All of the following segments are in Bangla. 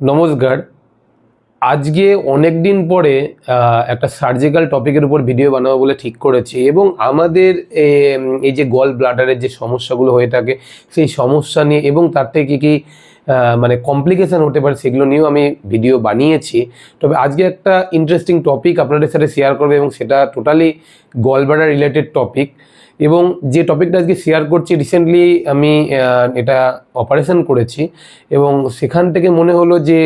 নমস্কার। আজকে অনেক দিন পরে একটা সার্জিক্যাল টপিকের উপর ভিডিও বানাবো বলে ঠিক করেছি এবং আমাদের এই যে গল ব্লাডারের যে সমস্যাগুলো হয়ে থাকে, সেই সমস্যা নিয়ে এবং তার থেকে কী কী মানে কমপ্লিকেশান হতে পারে সেগুলো নিয়েও আমি ভিডিও বানিয়েছি। তবে আজকে একটা ইন্টারেস্টিং টপিক আপনাদের সাথে শেয়ার করবে এবং সেটা totally gall bladder related topic এবং যে টপিকটা আজকে শেয়ার করছি রিসেন্টলি আমি এটা অপারেশন করেছি এবং সেখান থেকে মনে হলো যে,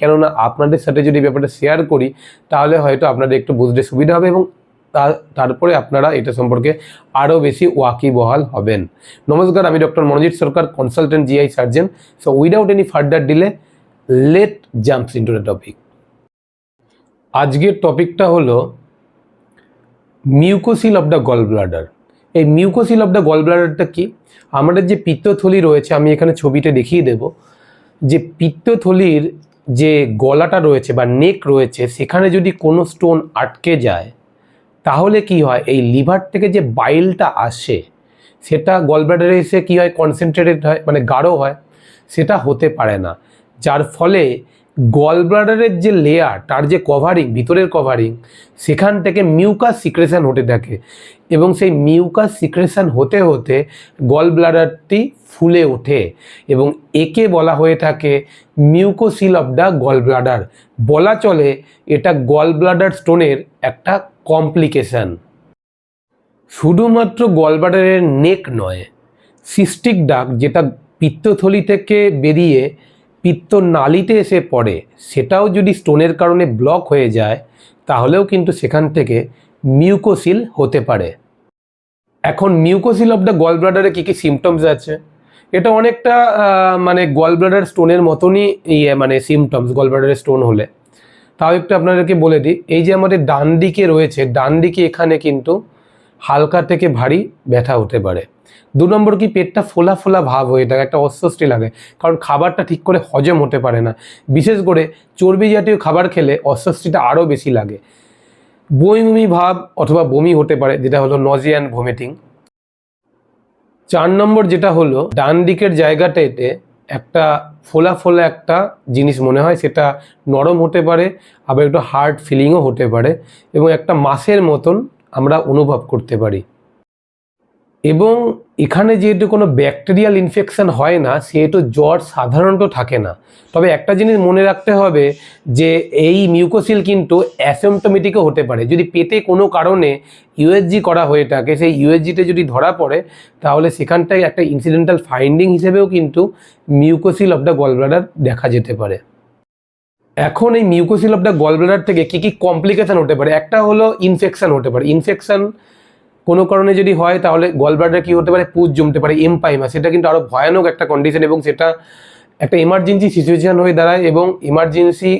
কেননা আপনাদের সাথে যদি ব্যাপারটা শেয়ার করি, তাহলে হয়তো আপনাদের একটু বুঝতে সুবিধা হবে এবং তারপরে আপনারা এটা সম্পর্কে আরও বেশি ওয়াকিবহাল হবেন। নমস্কার, আমি doctor Manojit Sarkar consultant GI surgeon so without any further delay let jumps into the topic আজকের টপিকটা হলো mucocele of the gall bladder এই মিউকোসিল অফ দ্য গল ব্লাডারটা কি? আমাদের যে পিত্তথলি রয়েছে, আমি এখানে ছবিটা দেখিয়ে দেব। যে পিত্তথলির যে গলাটা রয়েছে বা নেক রয়েছে, সেখানে যদি কোনো স্টোন আটকে যায়, তাহলে কি হয়? এই লিভার থেকে যে বাইলটা আসে, সেটা গল ব্লাডারে এসে কী হয়? কনসেন্ট্রেটেড হয় মানে গাঢ় হয়, সেটা হতে পারে না। যার ফলে গল ব্লাডারের যে লেয়ার তার যে কভারিং ভিতরের কভারিং সেখান থেকে মিউকাস সিক্রেশন হতে থাকে। এবং সেই মিউকাস সিক্রেশন হতে হতে গল ব্লাডারটি ফুলে ওঠে এবং একে বলা হয়ে থাকে mucocele of the gall bladder বলা চলে এটা গল ব্লাডার স্টোনের একটা কমপ্লিকেশন শুধুমাত্র গলব্লাডারের নেক নয় সিস্টিক ডাক যেটা পিত্তথলি থেকে বেরিয়ে পিত্ত নালিতে এসে পড়ে, সেটাও যদি স্টোনের কারণে ব্লক হয়ে যায়, তাহলেও কিন্তু সেখান থেকে মিউকোসিল হতে পারে। এখন মিউকোসিল অফ দ্য গল ব্লাডারে কী কী সিমটমস আছে? এটা অনেকটা মানে গল ব্লাডার স্টোনের মতনই ইয়ে মানে সিমটমস গল স্টোন হলে। তাও একটু আপনাদেরকে বলে দিই, এই যে আমাদের ডান দিকে রয়েছে, ডান দিকে এখানে কিন্তু হালকা থেকে ভারী ব্যথা হতে পারে। দু নম্বর কি পেটটা ফোলা ফোলা ভাব হয়ে থাকে, একটা অস্বস্তি লাগে। কারণ খাবারটা ঠিক করে হজম হতে পারে না। বিশেষ করে চর্বি জাতীয় খাবার খেলে অস্বস্তিটা আরও বেশি লাগে। বমি ভাব অথবা বমি হতে পারে, যেটা হলো নজিয়ান ভমিটিং চার নম্বর যেটা হলো, ডান দিকের জায়গাটাতে একটা ফোলা ফোলা একটা জিনিস মনে হয়, সেটা নরম হতে পারে, আবার একটু হার্ড ফিলিংও হতে পারে, এবং একটা মাসের মতন আমরা অনুভব করতে পারি। এবং এখানে যেহেতু কোনো ব্যাকটেরিয়াল ইনফেকশন হয় না, সেহেতু জ্বর সাধারণত থাকে না। তবে একটা জিনিস মনে রাখতে হবে যে, এই মিউকোসিল কিন্তু অ্যাসেমটোমেটিকও হতে পারে। যদি পেটে কোনো কারণে ইউএসজি করা হয়ে থাকে, সেই ইউএসজিতে যদি ধরা পড়ে, তাহলে সেখানটায় একটা ইনসিডেন্টাল ফাইন্ডিং হিসেবেও কিন্তু মিউকোসিল অফ দ্য গলব্লাডার দেখা যেতে পারে। এখন এই মিউকোসিল অফ দ্য গলব্লাডার থেকে কী কী কমপ্লিকেশান হতে পারে? একটা হলো ইনফেকশান হতে পারে। ইনফেকশন কোনো কারণে যদি হয়, তাহলে গলব্লাডার কী হতে পারে? পুজ জমতে পারে এমপাইমা সেটা কিন্তু আরও ভয়ানক একটা কন্ডিশন এবং সেটা একটা এমার্জেন্সি সিচুয়েশান হয়ে দাঁড়ায় এবং ইমার্জেন্সি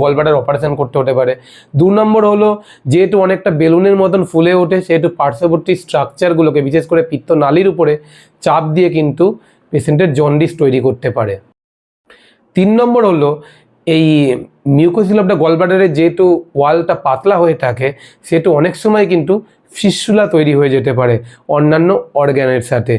গলব্লাডার অপারেশন করতে হতে পারে। দু নম্বর হলো, যেহেতু অনেকটা বেলুনের মতন ফুলে ওঠে, সেহেতু পার্শ্ববর্তী স্ট্রাকচারগুলোকে বিশেষ করে পিত্ত নালীর উপরে চাপ দিয়ে কিন্তু পেশেন্টের জন্ডিস তৈরি করতে পারে। তিন নম্বর হলো, এই মিউকোসিল অফ দ্য গলব্লাডারের যেহেতু ওয়ালটা পাতলা হয়ে থাকে, সেহেতু অনেক সময় কিন্তু ফিসুলা তৈরি হয়ে যেতে পারে অন্যান্য অর্গ্যানের সাথে।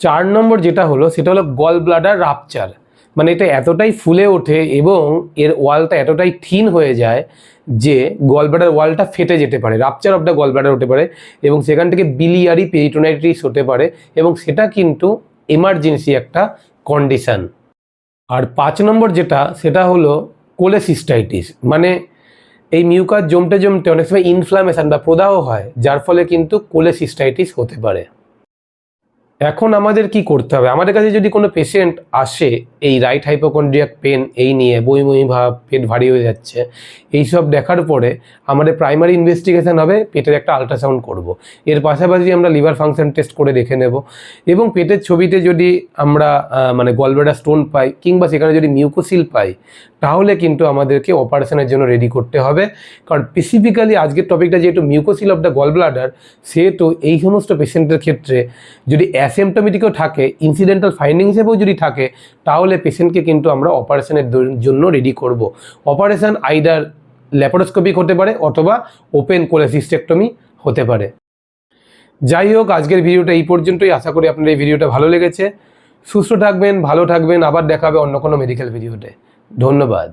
চার নম্বর যেটা হলো, সেটা হলো গল ব্লাডার রাপচার মানে এটা এতটাই ফুলে ওঠে এবং এর ওয়ালটা এতটাই থিন হয়ে যায় যে গল ব্লাডার ওয়ালটা ফেটে যেতে পারে rupture of the gall bladder হতে পারে এবং সেখান থেকে বিলিয়ারি পেরিটোনাইটিস হতে পারে এবং সেটা কিন্তু এমার্জেন্সি একটা কন্ডিশন আর পাঁচ নম্বর যেটা, সেটা হলো কোলেসিস্টাইটিস মানে এই মিউকাস জমতে জমতে অনেক সময় ইনফ্লামেশন বা প্রদাহ হয়, যার ফলে কিন্তু কোলেসিস্টাইটিস হতে পারে। এখন আমাদের কি করতে হবে? আমাদের কাছে যদি কোনো পেশেন্ট আসে, এই রাইট হাইপোকন্ড্রিয়াক পেন এই নিয়ে বই ভাব, পেট ভারী হয়ে যাচ্ছে এইসব দেখার পরে আমাদের প্রাইমারি ইনভেস্টিগেশন হবে, পেটের একটা আলট্রাসাউন্ড করব। এর পাশাপাশি আমরা লিভার ফাংশন টেস্ট করে দেখে নেব। এবং পেটের ছবিতে যদি আমরা মানে গলব্লাডার স্টোন পাই, কিংবা সেখানে যদি মিউকোসিল পাই, তাহলে কিন্তু আমাদেরকে অপারেশনের জন্য রেডি করতে হবে। কারণ স্পেসিফিক্যালি আজকের টপিকটা যেহেতু mucocele of the gall bladder সেহেতু এই সমস্ত পেশেন্টের ক্ষেত্রে যদি অ্যাসেমটোমেটিকও থাকে ইনসিডেন্টাল ফাইন্ডিং হিসেবেও যদি থাকে, তাহলে পেশেন্টকে কিন্তু আমরা অপারেশনের জন্য রেডি করব। অপারেশন আইদার ল্যাপারোস্কোপিক হতে পারে অথবা ওপেন কোলেসিস্টেক্টমি হতে পারে। যাই হোক, আজকের ভিডিওটা এই পর্যন্তই। আশা করি আপনার এই ভিডিওটা ভালো লেগেছে। সুস্থ থাকবেন, ভালো থাকবেন। আবার দেখাবে অন্য কোনো মেডিকেল ভিডিওতে ধন্যবাদ।